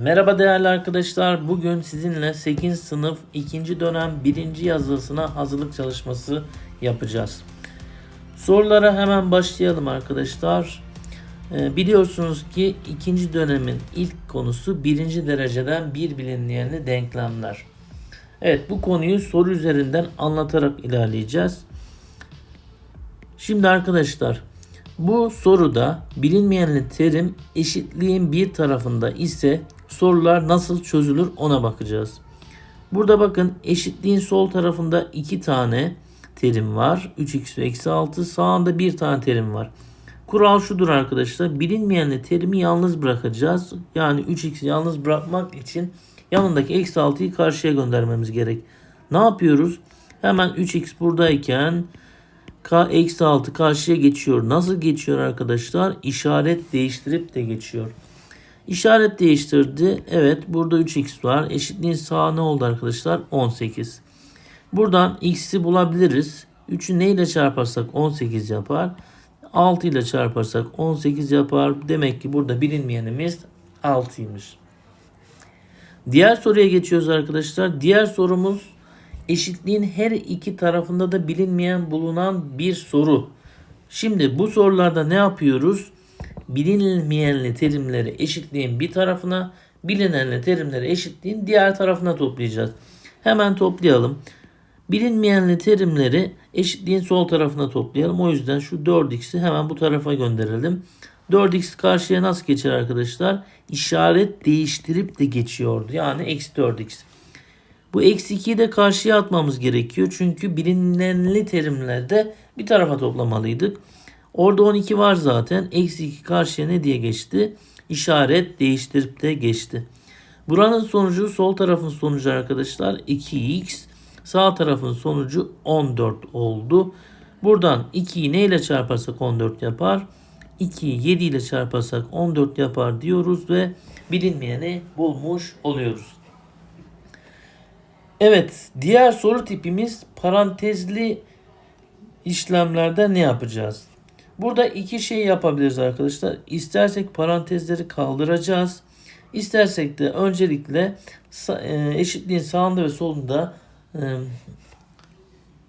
Merhaba değerli arkadaşlar. Bugün sizinle 8. sınıf 2. dönem 1. yazılısına hazırlık çalışması yapacağız. Sorulara hemen başlayalım arkadaşlar. Ee, biliyorsunuz ki 2. dönemin ilk konusu 1. dereceden bir bilinmeyenli denklemler. Evet bu konuyu soru üzerinden anlatarak ilerleyeceğiz. Şimdi arkadaşlar bu soruda bilinmeyenli terim eşitliğin bir tarafında ise sorular nasıl çözülür ona bakacağız. Burada bakın eşitliğin sol tarafında iki tane terim var. 3x ve eksi 6 sağında bir tane terim var. Kural şudur arkadaşlar. Bilinmeyenli terimi yalnız bırakacağız. Yani 3x'i yalnız bırakmak için yanındaki eksi 6'yı karşıya göndermemiz gerek. Ne yapıyoruz? Hemen 3x buradayken eksi 6 karşıya geçiyor. Nasıl geçiyor arkadaşlar? İşaret değiştirip de geçiyor. İşaret değiştirdi. Evet burada 3x var. Eşitliğin sağı ne oldu arkadaşlar? 18. Buradan x'i bulabiliriz. 3'ü neyle çarparsak 18 yapar. 6 ile çarparsak 18 yapar. Demek ki burada bilinmeyenimiz 6'ymış. Diğer soruya geçiyoruz arkadaşlar. Diğer sorumuz eşitliğin her iki tarafında da bilinmeyen bulunan bir soru. Şimdi bu sorularda ne yapıyoruz? Bilinmeyenli terimleri eşitliğin bir tarafına, bilinenli terimleri eşitliğin diğer tarafına toplayacağız. Hemen toplayalım. Bilinmeyenli terimleri eşitliğin sol tarafına toplayalım. O yüzden şu 4x'i hemen bu tarafa gönderelim. 4x karşıya nasıl geçer arkadaşlar? İşaret değiştirip de geçiyordu. Yani eksi 4x. Bu eksi 2'yi de karşıya atmamız gerekiyor. Çünkü bilinenli terimlerde bir tarafa toplamalıydık. Orada 12 var zaten. Eksi 2 karşıya ne diye geçti? İşaret değiştirip de geçti. Buranın sonucu sol tarafın sonucu arkadaşlar 2x. Sağ tarafın sonucu 14 oldu. Buradan 2'yi ne ile çarparsak 14 yapar. 2'yi 7 ile çarparsak 14 yapar diyoruz ve bilinmeyeni bulmuş oluyoruz. Evet, diğer soru tipimiz parantezli işlemlerde ne yapacağız? Burada iki şey yapabiliriz arkadaşlar. İstersek parantezleri kaldıracağız. İstersek de öncelikle e, eşitliğin sağında ve solunda e,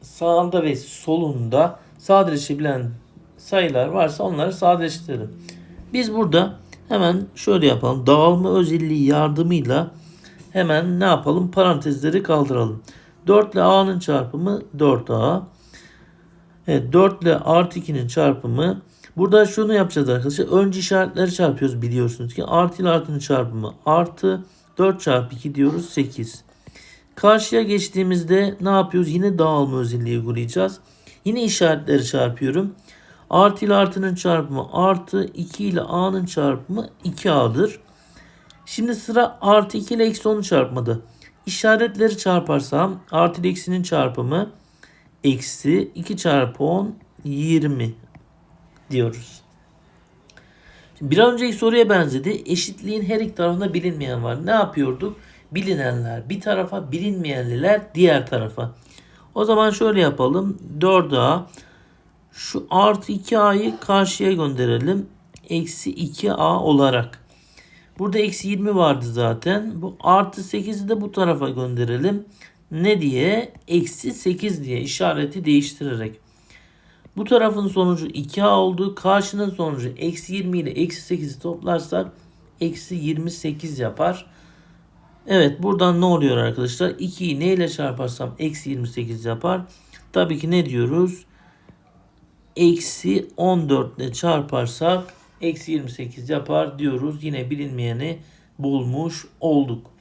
sağında ve solunda sadeleşebilen sayılar varsa onları sadeleştirelim. Biz burada hemen şöyle yapalım. Dağılma özelliği yardımıyla hemen ne yapalım? Parantezleri kaldıralım. 4 ile a'nın çarpımı 4a. Evet 4 ile artı 2'nin çarpımı. Burada şunu yapacağız arkadaşlar. Önce işaretleri çarpıyoruz biliyorsunuz ki. Artı ile artının çarpımı artı 4 çarpı 2 diyoruz 8. Karşıya geçtiğimizde ne yapıyoruz? Yine dağılma özelliği uygulayacağız. Yine işaretleri çarpıyorum. Artı ile artının çarpımı artı 2 ile a'nın çarpımı 2a'dır. Şimdi sıra artı 2 ile eksi 10'u çarpmadı. İşaretleri çarparsam artı ile eksinin çarpımı eksi 2 çarpı 10 20 diyoruz. Şimdi bir önceki soruya benzedi. Eşitliğin her iki tarafında bilinmeyen var. Ne yapıyorduk? Bilinenler bir tarafa, bilinmeyenliler diğer tarafa. O zaman şöyle yapalım. 4A şu artı 2A'yı karşıya gönderelim. Eksi 2A olarak. Burada eksi 20 vardı zaten. Bu artı 8'i de bu tarafa gönderelim. Ne diye? Eksi 8 diye işareti değiştirerek. Bu tarafın sonucu 2A oldu. Karşının sonucu eksi 20 ile eksi 8'i toplarsak eksi 28 yapar. Evet buradan ne oluyor arkadaşlar? 2'yi ne ile çarparsam eksi 28 yapar. Tabii ki ne diyoruz? Eksi 14 ile çarparsak eksi 28 yapar diyoruz. Yine bilinmeyeni bulmuş olduk.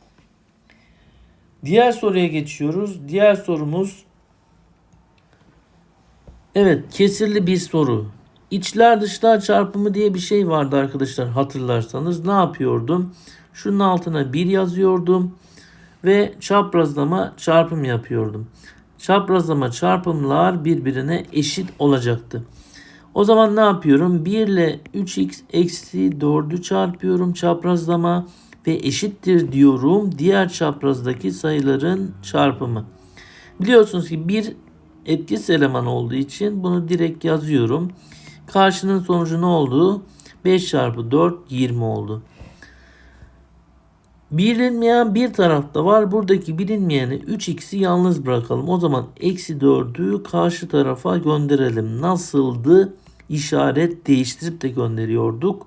Diğer soruya geçiyoruz. Diğer sorumuz Evet kesirli bir soru. İçler dışlar çarpımı diye bir şey vardı arkadaşlar hatırlarsanız. Ne yapıyordum? Şunun altına 1 yazıyordum ve çaprazlama çarpım yapıyordum. Çaprazlama çarpımlar birbirine eşit olacaktı. O zaman ne yapıyorum? 1 ile 3x eksi 4'ü çarpıyorum çaprazlama ve eşittir diyorum diğer çaprazdaki sayıların çarpımı. Biliyorsunuz ki bir etkisiz eleman olduğu için bunu direkt yazıyorum. Karşının sonucu ne oldu? 5 çarpı 4 20 oldu. Bilinmeyen bir tarafta var. Buradaki bilinmeyeni 3x'i yalnız bırakalım. O zaman eksi 4'ü karşı tarafa gönderelim. Nasıldı? İşaret değiştirip de gönderiyorduk.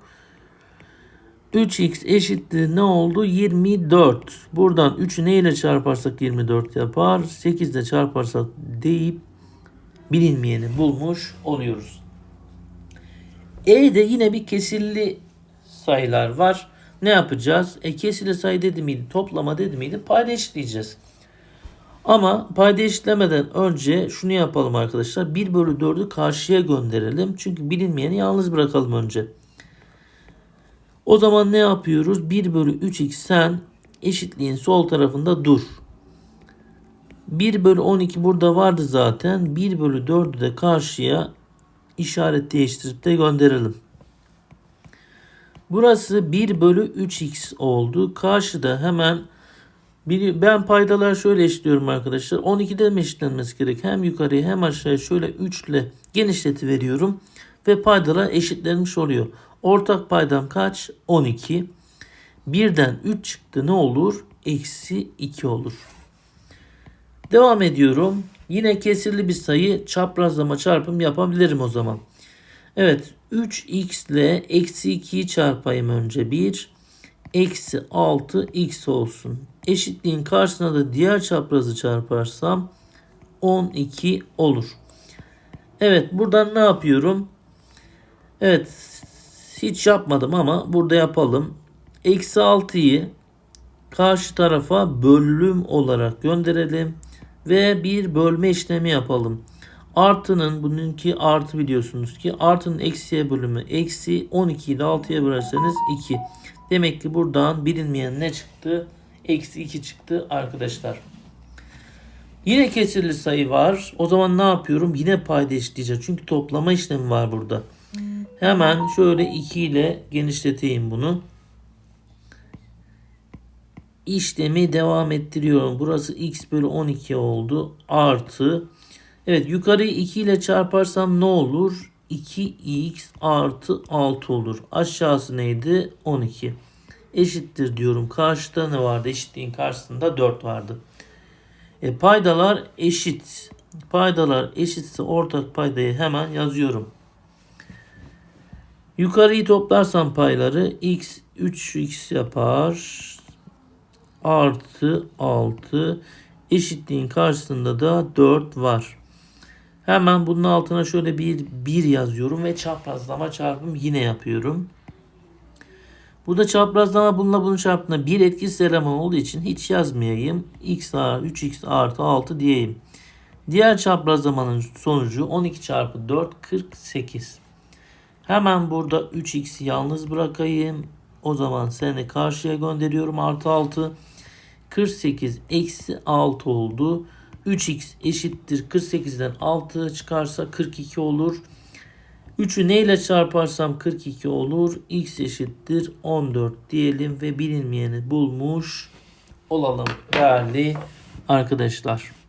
3x eşittir ne oldu? 24. Buradan 3'ü ne ile çarparsak 24 yapar. 8 ile çarparsak deyip bilinmeyeni bulmuş oluyoruz. E'de yine bir kesirli sayılar var. Ne yapacağız? E kesirli sayı dedi miydi? Toplama dedi miydi? Payda. Ama payda önce şunu yapalım arkadaşlar. 1 bölü 4'ü karşıya gönderelim. Çünkü bilinmeyeni yalnız bırakalım önce. O zaman ne yapıyoruz? 1 bölü 3x sen eşitliğin sol tarafında dur. 1 bölü 12 burada vardı zaten. 1 bölü 4'ü de karşıya işaret değiştirip de gönderelim. Burası 1 bölü 3x oldu. Karşıda hemen ben paydalar şöyle eşitliyorum arkadaşlar. 12'de mi eşitlenmesi gerek? Hem yukarıya hem aşağıya şöyle 3 ile genişleti veriyorum. Ve paydalar eşitlenmiş oluyor. Ortak paydam kaç? 12. Birden 3 çıktı ne olur? Eksi 2 olur. Devam ediyorum. Yine kesirli bir sayı çaprazlama çarpım yapabilirim o zaman. Evet 3x ile eksi 2'yi çarpayım önce 1. Eksi 6x olsun. Eşitliğin karşısına da diğer çaprazı çarparsam 12 olur. Evet buradan ne yapıyorum? Evet hiç yapmadım ama burada yapalım. Eksi 6'yı karşı tarafa bölüm olarak gönderelim. Ve bir bölme işlemi yapalım. Artının bununki artı biliyorsunuz ki artının eksiye bölümü eksi 12 ile 6'ya bölerseniz 2. Demek ki buradan bilinmeyen ne çıktı? Eksi 2 çıktı arkadaşlar. Yine kesirli sayı var. O zaman ne yapıyorum? Yine payda eşitleyeceğiz. Çünkü toplama işlemi var burada. Hemen şöyle 2 ile genişleteyim bunu. İşlemi devam ettiriyorum. Burası x bölü 12 oldu. Artı. Evet yukarıyı 2 ile çarparsam ne olur? 2x artı 6 olur. Aşağısı neydi? 12. Eşittir diyorum. Karşıda ne vardı? Eşitliğin karşısında 4 vardı. E, paydalar eşit. Paydalar eşitse ortak paydayı hemen yazıyorum. Yukarıyı toplarsam payları x 3x yapar. Artı 6 eşitliğin karşısında da 4 var. Hemen bunun altına şöyle bir 1 yazıyorum ve çaprazlama çarpım yine yapıyorum. Burada çaprazlama bununla bunun çarpımına bir etkisiz eleman olduğu için hiç yazmayayım. x artı 3x artı 6 diyeyim. Diğer çaprazlamanın sonucu 12 çarpı 4 48. Hemen burada 3x'i yalnız bırakayım. O zaman seni karşıya gönderiyorum artı 6. 48 eksi 6 oldu. 3x eşittir 48'den 6 çıkarsa 42 olur. 3'ü neyle çarparsam 42 olur. x eşittir 14 diyelim ve bilinmeyeni bulmuş olalım değerli arkadaşlar.